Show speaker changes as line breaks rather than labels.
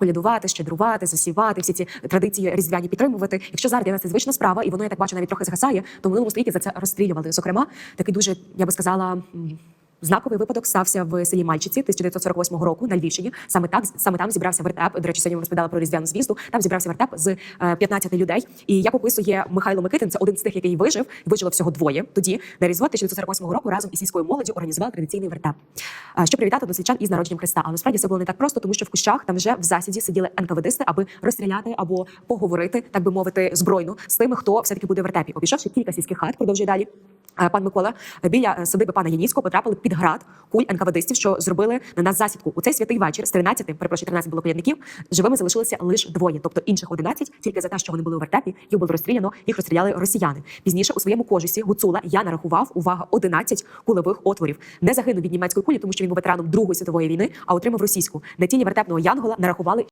колядувати, щедрувати, засівати, всі ці традиції різдвяні підтримувати. Якщо зараз для нас це звична справа, і воно я так бачу навіть трохи згасає, то в минулому столітті за це розстрілювали. Зокрема, такий дуже я би сказала. Знаковий випадок стався в селі Мальчиці 1948 року на Львівщині. Саме так саме там зібрався вертеп. До речі, сьогодні ми розповідали про різдвяну звісту. Там зібрався вертеп з е, 15 людей. І як описує Михайло Микитин, це один з тих, який вижив. Вижило всього двоє. Тоді на різдво 1948 року разом із сільською молоддю організували традиційний вертеп, е, щоб привітати дослідчан із народженням Христа. Але насправді це було не так просто, тому що в кущах там вже в засіді сиділи НКВДисти, аби розстріляти або поговорити, так би мовити, збройно з тими, хто все таки буде в вертепі. Обійшовши кілька сільських хат, продовжує далі. Пан Микола біля е, садиби пана Яніцького потрапили під град куль НКВДистів, що зробили на нас засідку. У цей святий вечір з 13, перепрошую, 13 було колядників, живими залишилося лише двоє, тобто інших 11, тільки за те, що вони були у вертепі, їх було розстріляно, їх розстріляли росіяни. Пізніше у своєму кожусі Гуцула я нарахував увага 11 кулевих отворів. Не загинув від німецької кулі, тому що він був ветераном Другої світової війни, а отримав російську. На тілі вертепного Янгола нарахували